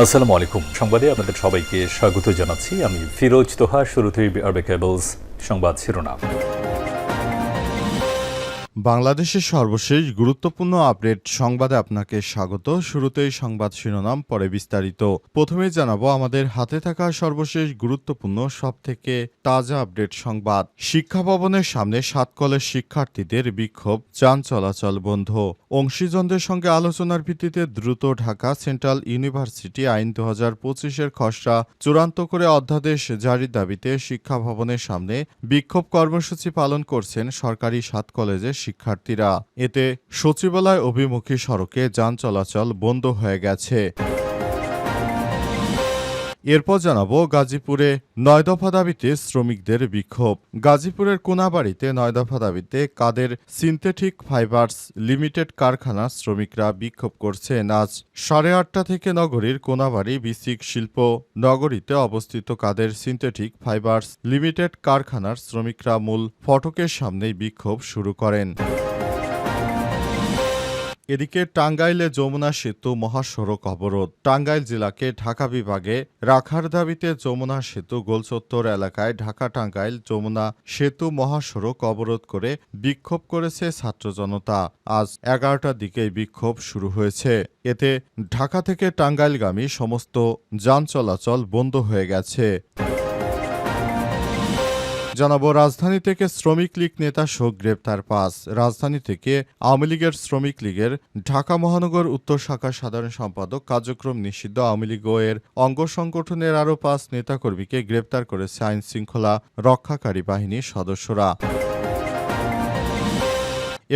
আসসালামু আলাইকুম। সংবাদে আপনাদের সবাইকে স্বাগত জানাচ্ছি। আমি ফিরোজ তোহা, শুরুতেই আরবে কেবলস সংবাদ শিরোনাম। বাংলাদেশের সর্বশেষ গুরুত্বপূর্ণ আপডেট সংবাদে আপনাকে স্বাগত। শুরুতেই সংবাদ শিরোনাম, পরে বিস্তারিত। প্রথমে জানাব, আমাদের হাতে থাকা সর্বশেষ গুরুত্বপূর্ণ, সবথেকে তাজা আপডেট সংবাদ। শিক্ষা ভবনের সামনে সাতকলের শিক্ষার্থীদের বিক্ষোভ, যান চলাচল বন্ধ। অংশীজনদের সঙ্গে আলোচনার ভিত্তিতে দ্রুত ঢাকা সেন্ট্রাল ইউনিভার্সিটি আইন দু হাজার পঁচিশের খসড়া চূড়ান্ত করে অধ্যাদেশ জারির দাবিতে শিক্ষা ভবনের সামনে বিক্ষোভ কর্মসূচি পালন করছেন সরকারি সাত কলেজের শিক্ষার্থীরা। এতে সচিবালয় অভিমুখী সড়কে যান চলাচল বন্ধ হয়ে গেছে। এরপর জানাব গাজীপুরে নয় দফা দাবিতে শ্রমিকদের বিক্ষোভ। গাজীপুরের কোনাবাড়িতে নয় দফা দাবিতে কাদের সিনথেটিক ফাইবার্স লিমিটেড কারখানার শ্রমিকরা বিক্ষোভ করছেন। আজ সাড়ে আটটা থেকে নগরীর কোনাবাড়ি বিসিক শিল্প নগরীতে অবস্থিত কাদের সিনথেটিক ফাইবার্স লিমিটেড কারখানার শ্রমিকরা মূল ফটকের সামনেই বিক্ষোভ শুরু করেন। এদিকে টাঙ্গাইলে যমুনা সেতু মহাসড়ক অবরোধ। টাঙ্গাইল জেলাকে ঢাকা বিভাগে রাখার দাবিতে যমুনা সেতু গোলচত্বর এলাকায় ঢাকা টাঙ্গাইল যমুনা সেতু মহাসড়ক অবরোধ করে বিক্ষোভ করেছে ছাত্র জনতা। আজ এগারোটার দিকেই বিক্ষোভ শুরু হয়েছে। এতে ঢাকা থেকে টাঙ্গাইলগামী সমস্ত যান চলাচল বন্ধ হয়ে গেছে। জানাব, রাজধানী থেকে শ্রমিক লীগ নেতা শোক গ্রেপ্তার পাস রাজধানী থেকে আওয়ামী লীগের শ্রমিক লীগের ঢাকা মহানগর উত্তর শাখার সাধারণ সম্পাদক কার্যক্রম নিষিদ্ধ। আওয়ামী লীগ এর অঙ্গ সংগঠনের আরও পাঁচ নেতাকর্মীকে গ্রেপ্তার করেছে আইন শৃঙ্খলা রক্ষাকারী বাহিনীর সদস্যরা।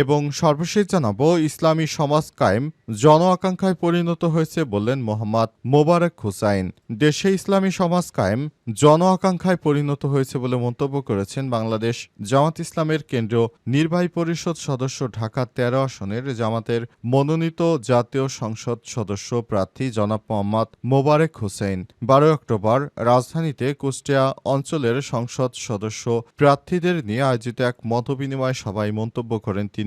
এবং সর্বশেষ জানাব, ইসলামী সমাজ কায়েম জন আকাঙ্ক্ষায় পরিণত হয়েছে বললেন মোহাম্মদ মোবারক হুসাইন। দেশে ইসলামী সমাজ কায়েম জন আকাঙ্ক্ষায় পরিণত হয়েছে বলে মন্তব্য করেছেন বাংলাদেশ জামাত ইসলামের কেন্দ্রীয় নির্বাহী পরিষদ সদস্য ঢাকা তেরো আসনের জামাতের মনোনীত জাতীয় সংসদ সদস্য প্রার্থী জনাব মোহাম্মদ মোবারক হোসেন বারোই অক্টোবর রাজধানীতে কুষ্টিয়া অঞ্চলের সংসদ সদস্য প্রার্থীদের নিয়ে আয়োজিত এক মতবিনিময় সভায় মন্তব্য করেন তিনি।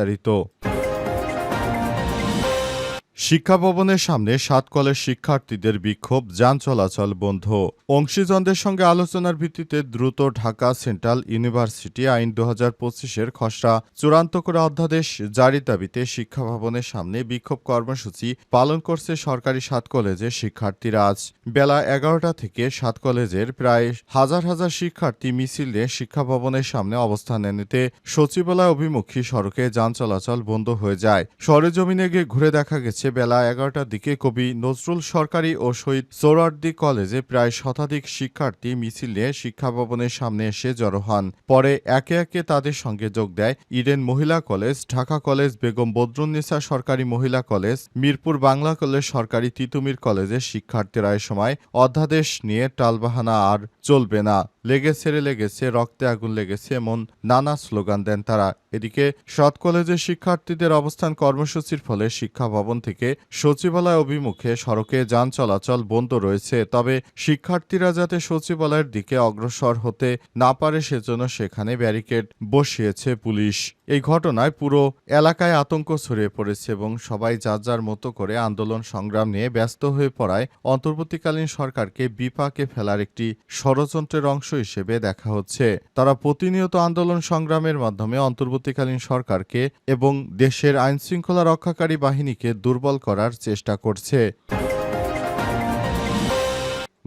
বিস্তারিত শিক্ষা ভবনের সামনে সাত কলেজ শিক্ষার্থীদের বিক্ষোভ, যান চলাচল বন্ধ। অংশীজনদের সঙ্গে আলোচনার ভিত্তিতে দ্রুত ঢাকা সেন্ট্রাল ইউনিভার্সিটি আইন দু হাজার পঁচিশের খসড়া চূড়ান্ত করে অধ্যাদেশ জারির দাবিতে শিক্ষা ভবনের সামনে বিক্ষোভ কর্মসূচি পালন করছে সরকারি সাত কলেজের শিক্ষার্থীরা। আজ বেলা এগারোটা থেকে সাত কলেজের প্রায় হাজার হাজার শিক্ষার্থী মিছিল নিয়ে শিক্ষা ভবনের সামনে অবস্থান নিতে সচিবালয় অভিমুখী সড়কে যান চলাচল বন্ধ হয়ে যায়। সরেজমিনে গিয়ে ঘুরে দেখা গেছে বেলা এগারোটার দিকে কবি নজরুল সরকারি ও শহীদ সোহরার্দি কলেজে প্রায় শতাধিক শিক্ষার্থী মিছিল নিয়ে শিক্ষা ভবনের সামনে এসে জড়ো হন। পরে একে একে তাদের সঙ্গে যোগ দেয় ইডেন মহিলা কলেজ, ঢাকা কলেজ, বেগম বদরুন্নেসা সরকারি মহিলা কলেজ, মিরপুর বাংলা কলেজ সরকারি তিতুমির কলেজের শিক্ষার্থীরা সময় অধ্যাদেশ নিয়ে টালবাহানা, আর চলবে না। লেগে ছেড়ে লেগেছে, রক্তে আগুন লেগেছে এমন নানা স্লোগান দেন তারা। এদিকে সৎ কলেজের শিক্ষার্থীদের অবস্থান কর্মসূচির ফলে শিক্ষা ভবন থেকে সচিবালয় অভিমুখে সড়কে যান চলাচল বন্ধ রয়েছে। তবে শিক্ষার্থীরা যাতে সচিবালয়ের দিকে অগ্রসর হতে না পারে, সেজন্য সেখানে ব্যারিকেড বসিয়েছে পুলিশ। এই ঘটনায় পুরো এলাকায় আতঙ্ক ছড়িয়ে পড়েছে এবং সবাই যার যার মতো করে আন্দোলন সংগ্রাম নিয়ে ব্যস্ত হয়ে পড়ায় অন্তর্বর্তীকালীন সরকারকে বিপাকে ফেলার একটি ষড়যন্ত্রের অংশ হিসেবে দেখা হচ্ছে। তারা প্রতিনিয়ত আন্দোলন সংগ্রামের মাধ্যমে অন্তর্বর্তীকালীন সরকারকে এবং দেশের আইনশৃঙ্খলা রক্ষাকারী বাহিনীকে দুর্বল করার চেষ্টা করছে।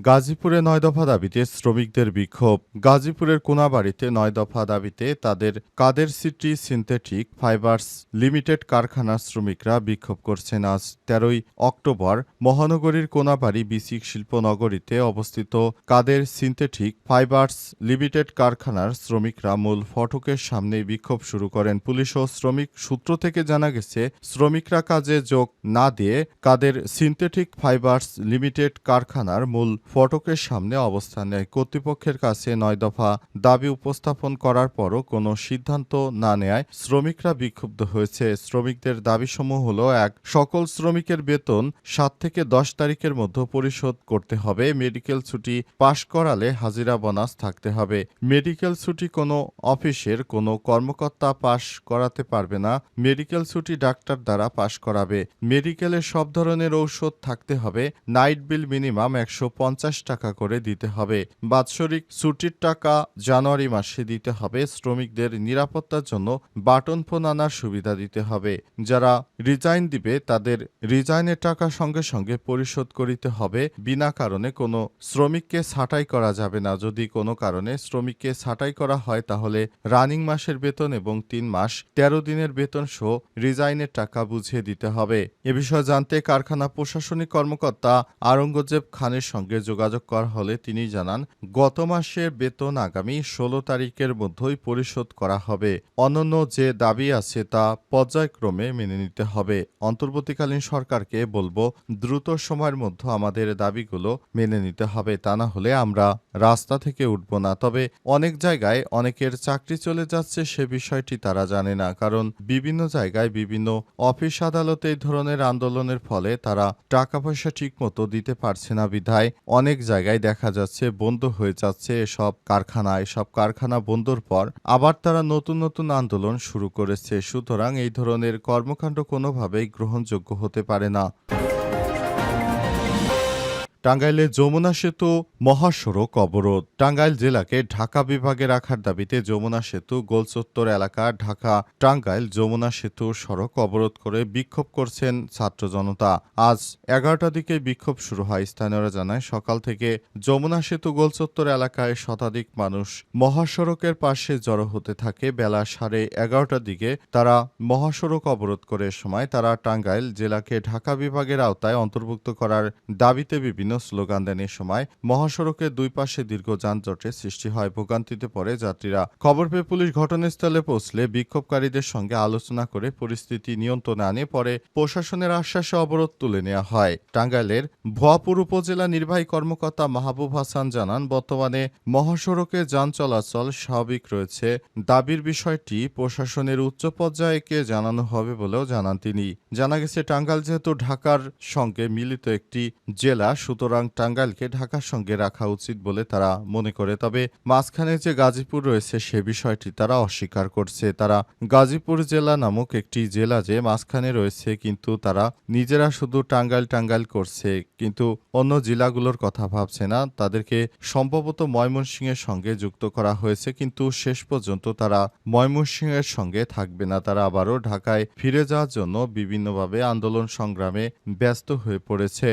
গাজীপুরে নয় দফা দাবিতে শ্রমিকদের বিক্ষোভ। গাজীপুরের কোনাবাড়িতে নয় দফা দাবিতে তাদের Kader city synthetic fibres limited কারখানার শ্রমিকরা বিক্ষোভ করছেন আজ, তেরোই অক্টোবর। মহানগরীর কোনাবাড়ি বিসিক শিল্পনগরীতে অবস্থিত কাদের সিনথেটিক ফাইবার্স লিমিটেড কারখানার শ্রমিকরা মূল ফটকের সামনে বিক্ষোভ শুরু করেন। পুলিশ ও শ্রমিক সূত্র থেকে জানা গেছে, শ্রমিকরা কাজে যোগ না দিয়ে কাদের সিনথেটিক ফাইবার্স লিমিটেড কারখানার মূল ফটকের সামনে অবস্থান নেয়। কর্তৃপক্ষের কাছে নয় দফা দাবি উপস্থাপন করার পরও কোনো সিদ্ধান্ত না নেয় শ্রমিকরা বিক্ষুব্ধ হয়েছে। শ্রমিকদের দাবিসমূহ হল, এক, সকল শ্রমিকের বেতন সাত থেকে দশ তারিখের মধ্যে পরিশোধ করতে হবে। মেডিকেল ছুটি পাশ করালে হাজিরা বোনাস থাকতে হবে। মেডিকেল ছুটি কোনো অফিসের কোনো কর্মকর্তা পাশ করাতে পারবে না। মেডিকেল ছুটি ডাক্তার দ্বারা পাশ করাবে। মেডিকেলে সব ধরনের ঔষধ থাকতে হবে। নাইট বিল মিনিমাম একশো পঞ্চাশ পঞ্চাশ টাকা করে দিতে হবে। বাৎসরিক ছুটির টাকা জানুয়ারি মাসে দিতে হবে। শ্রমিকদের নিরাপত্তার জন্য বাটন ফোন আনার সুবিধা দিতে হবে। যারা রিজাইন দিবে, তাদের রিজাইনের টাকা সঙ্গে সঙ্গে পরিশোধ করিতে হবে। বিনা কারণে কোনো শ্রমিককে ছাঁটাই করা যাবে না। যদি কোনো কারণে শ্রমিককে ছাঁটাই করা হয়, তাহলে রানিং মাসের বেতন এবং তিন মাস, তেরো দিনের বেতন সহ রিজাইনের টাকা বুঝিয়ে দিতে হবে। এ বিষয়ে জানতে কারখানা প্রশাসনিক কর্মকর্তা আরঙ্গজেব খানের সঙ্গে যোগাযোগ করা হলে তিনি জানান, গত মাসের বেতন আগামী ষোলো তারিখের মধ্যেই পরিশোধ করা হবে। অন্যান্য যে দাবি আছে তা পর্যায়ক্রমে মেনে নিতে হবে। অন্তর্বর্তীকালীন সরকারকে বলব, দ্রুত সময়ের মধ্যে আমাদের দাবিগুলো মেনে নিতে হবে। তা না হলে আমরা রাস্তা থেকে উঠব না। তবে অনেক জায়গায় অনেকের চাকরি চলে যাচ্ছে সে বিষয়টি তারা জানে না। কারণ বিভিন্ন জায়গায় বিভিন্ন অফিস আদালতে এই ধরনের আন্দোলনের ফলে তারা টাকা পয়সা ঠিকমতো দিতে পারছে না বিধায় অনেক জায়গায় দেখা যাচ্ছে, বন্ধ হয়ে যাচ্ছে এসব কারখানা। এসব কারখানা বন্ধর পর আবার তারা নতুন নতুন আন্দোলন শুরু করেছে। সুতরাং এই ধরনের কর্মকাণ্ড কোনোভাবেই গ্রহণযোগ্য হতে পারে না। টাঙ্গাইলে যমুনা সেতু মহাসড়ক অবরোধ। টাঙ্গাইল জেলাকে ঢাকা বিভাগে রাখার দাবিতে যমুনা সেতু গোলচত্বর এলাকা ঢাকা টাঙ্গাইল যমুনা সেতু সড়ক অবরোধ করে বিক্ষোভ করছেন ছাত্র জনতা। আজ এগারোটার দিকে বিক্ষোভ শুরু হয়। স্থানীয়রা জানায়, সকাল থেকে যমুনা সেতু গোলচত্বর এলাকায় শতাধিক মানুষ মহাসড়কের পাশে জড়ো হতে থাকে। বেলা সাড়ে এগারোটার দিকে তারা মহাসড়ক অবরোধ করে সময় তারা টাঙ্গাইল জেলাকে ঢাকা বিভাগের আওতায় অন্তর্ভুক্ত করার দাবিতে বিভিন্ন স্লোগান দেন এ সময় মহাসড়কের দুই পাশে দীর্ঘ যানজটের সৃষ্টি হয়। ভোগান্তিতে পড়ে যাত্রীরা। খবর পেয়ে পুলিশ ঘটনাস্থলে পৌঁছলে বিক্ষোভকারীদের সঙ্গে আলোচনা করে পরিস্থিতি নিয়ন্ত্রণে আনে, পরে প্রশাসনের আশ্বাসে অবরোধ তুলে নেওয়া হয়। টাঙ্গাইলের ভুয়াপুর উপজেলা নির্বাহী কর্মকর্তা মাহবুব হাসান জানান, বর্তমানে মহাসড়কে যান চলাচল স্বাভাবিক রয়েছে। দাবির বিষয়টি প্রশাসনের উচ্চ পর্যায়কে জানানো হবে বলেও জানান তিনি। জানা গেছে, টাঙ্গাইল যেহেতু ঢাকার সঙ্গে মিলিত একটি জেলা, সুতরাং টাঙ্গাইলকে ঢাকার সঙ্গে রাখা উচিত বলে তারা মনে করে। তবে মাঝখানে যে গাজীপুর রয়েছে, সে বিষয়টি তারা অস্বীকার করছে। তারা গাজীপুর জেলা নামক একটি জেলা যে মাঝখানে রয়েছে, কিন্তু তারা নিজেরা শুধু টাঙ্গাইল টাঙ্গাইল করছে। কিন্তু অন্য জেলাগুলোর কথা ভাবছে না। তাদেরকে সম্ভবত ময়মনসিংহের সঙ্গে যুক্ত করা হয়েছে, কিন্তু শেষ পর্যন্ত তারা ময়মনসিংহের সঙ্গে থাকবে না। তারা আবারও ঢাকায় ফিরে যাওয়ার জন্য বিভিন্নভাবে আন্দোলন সংগ্রামে ব্যস্ত হয়ে পড়েছে।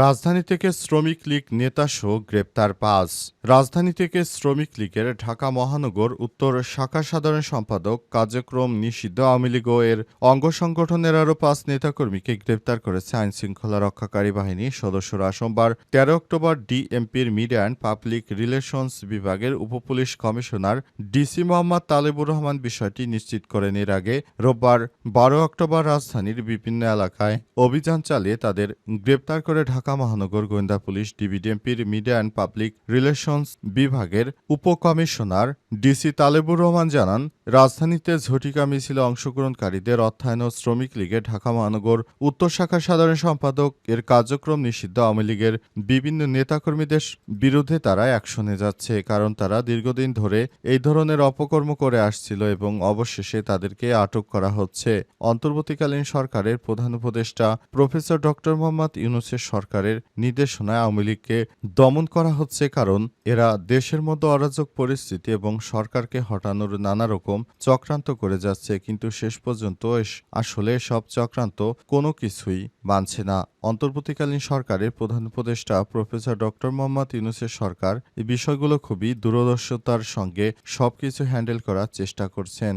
রাজধানী থেকে শ্রমিক লীগ নেতাসহ গ্রেপ্তার পাঁচ। রাজধানী থেকে শ্রমিক লীগের ঢাকা মহানগর উত্তর শাখা সাধারণ সম্পাদক কার্যক্রম নিষিদ্ধ। আওয়ামী লীগ এর অঙ্গ সংগঠনের আরও পাঁচ নেতাকর্মীকে গ্রেপ্তার করেছে আইন শৃঙ্খলা রক্ষাকারী বাহিনীর সদস্যরা সোমবার তেরো অক্টোবর ডিএমপির মিডিয়া অ্যান্ড পাবলিক রিলেশনস বিভাগের উপপুলিশ কমিশনার ডিসি মোহাম্মদ তালেবুর রহমান বিষয়টি নিশ্চিত করেন। এর আগে রোববার বারো অক্টোবর রাজধানীর বিভিন্ন এলাকায় অভিযান চালিয়ে তাদের গ্রেপ্তার করে ঢাকা মহানগর গোয়েন্দা পুলিশ ডিবিডিএমপির মিডিয়া অ্যান্ড পাবলিক রিলেশনস বিভাগের উপকমিশনার ডিসি তালেবুর রহমান জানান, রাজধানীতে ঝটিকা মিছিলে অংশগ্রহণকারীদের অর্থায়ন ও শ্রমিক লীগে ঢাকা মহানগর উত্তর শাখার সাধারণ সম্পাদক এর কার্যক্রম নিষিদ্ধ। আওয়ামী লীগের বিভিন্ন নেতাকর্মীদের বিরুদ্ধে তারা অ্যাকশনে যাচ্ছে কারণ তারা দীর্ঘদিন ধরে এই ধরনের অপকর্ম করে আসছিল এবং অবশেষে তাদেরকে আটক করা হচ্ছে। অন্তর্বর্তীকালীন সরকারের প্রধান উপদেষ্টা প্রফেসর ডক্টর মোহাম্মদ ইউনুসের সরকার সরকারের নির্দেশনায় আওয়ামী লীগকে দমন করা হচ্ছে কারণ এরা দেশের মধ্যে অরাজক পরিস্থিতি এবং সরকারকে হটানোর নানা রকম চক্রান্ত করে যাচ্ছে, কিন্তু শেষ পর্যন্ত আসলে সব চক্রান্ত কোনো কিছুই মানছে না। অন্তর্বর্তীকালীন সরকারের প্রধান উপদেষ্টা প্রফেসর ডক্টর মোহাম্মদ ইউনুসের সরকার এই বিষয়গুলো খুবই দূরদর্শতার সঙ্গে সবকিছু হ্যান্ডেল করার চেষ্টা করছেন।